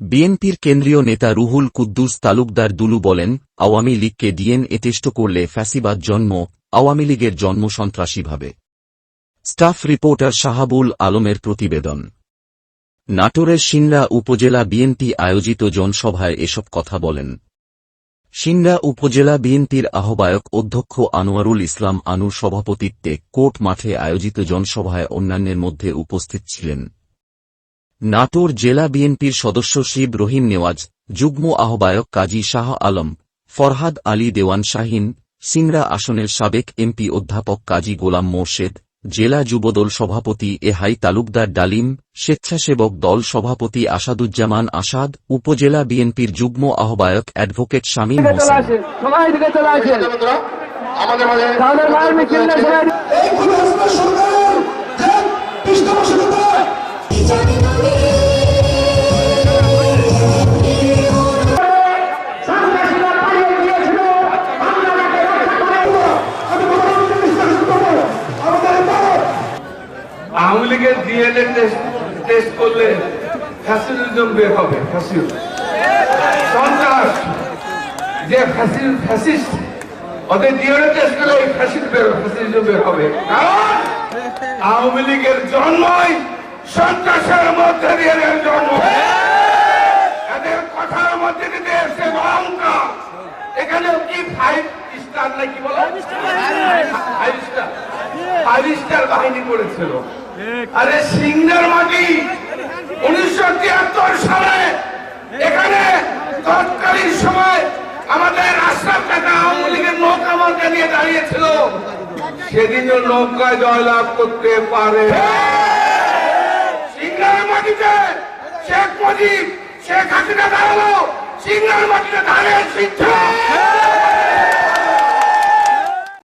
বিএনপির কেন্দ্রীয় নেতা রুহুল কুদ্দুস তালুকদার দুলু বলেন, আওয়ামী লীগকে ডিএনএ টেস্ট করলে ফ্যাসিবাদ জন্ম, আওয়ামী লীগের জন্ম সন্ত্রাসীভাবে। স্টাফ রিপোর্টার শাহাবুল আলমের প্রতিবেদন। নাটোরের সিংড়া উপজেলা বিএনপি আয়োজিত জনসভায় এসব কথা বলেন। সিংড়া উপজেলা বিএনপির আহ্বায়ক অধ্যক্ষ আনোয়ারুল ইসলাম আনুর সভাপতিত্বে কোর্ট মাঠে আয়োজিত জনসভায় অন্যান্যের মধ্যে উপস্থিত ছিলেন। নাটোর জেলা বিএনপির সদস্য শিব রহিম নেওয়াজ যুগ্ম আহ্বায়ক কাজী শাহ আলম ফরহাদ আলী দেওয়ান শাহিন সিংড়া আসনের সাবেক এমপি অধ্যাপক কাজী গোলাম মোর্শেদ জেলা যুবদল সভাপতি এহাই তালুকদার ডালিম স্বেচ্ছাসেবক দল সভাপতি আসাদুজ্জামান আসাদ উপজেলা বিএনপির যুগ্ম আহ্বায়ক অ্যাডভোকেট শামীম হোসেন। আমাদের লীগের ডিএনএ টেস্ট টেস্ট করলে ফ্যাসিলিজম বের হবে ফ্যাসিল সন্ত্রাস, যে ফ্যাসিল ফ্যাসিস্ট ওদের ডিএনএ টেস্ট করলে এই ফ্যাসিল বের ফ্যাসিলিজম বের হবে। কারণ আওয়ামী লীগের জন্মই সন্ত্রাসের মধ্যে দিয়ে জন্ম। এদের কথার মধ্যে দিয়ে এসে অহংকার। এখানেও কি ফাইভ স্টার নাকি বলো? ফাইভ স্টার ফাইভ স্টার বাহিনী করেছিল। আরে সিংহের মাটি উনিশশো তিয়াত্তর সালে এখানে তৎকালীন সময় আমাদের আশরাফ কাকা আওয়ামী লীগের নৌকা মার্কা নিয়ে দাঁড়িয়েছিল। সেদিনও নৌকায় জয়লাভ করতে পারে। সিংহের মাটিতে শেখ মুজিব, শেখ হাসিনা দাঁড়াল, সিংহের মাটিতে দাঁড়িয়ে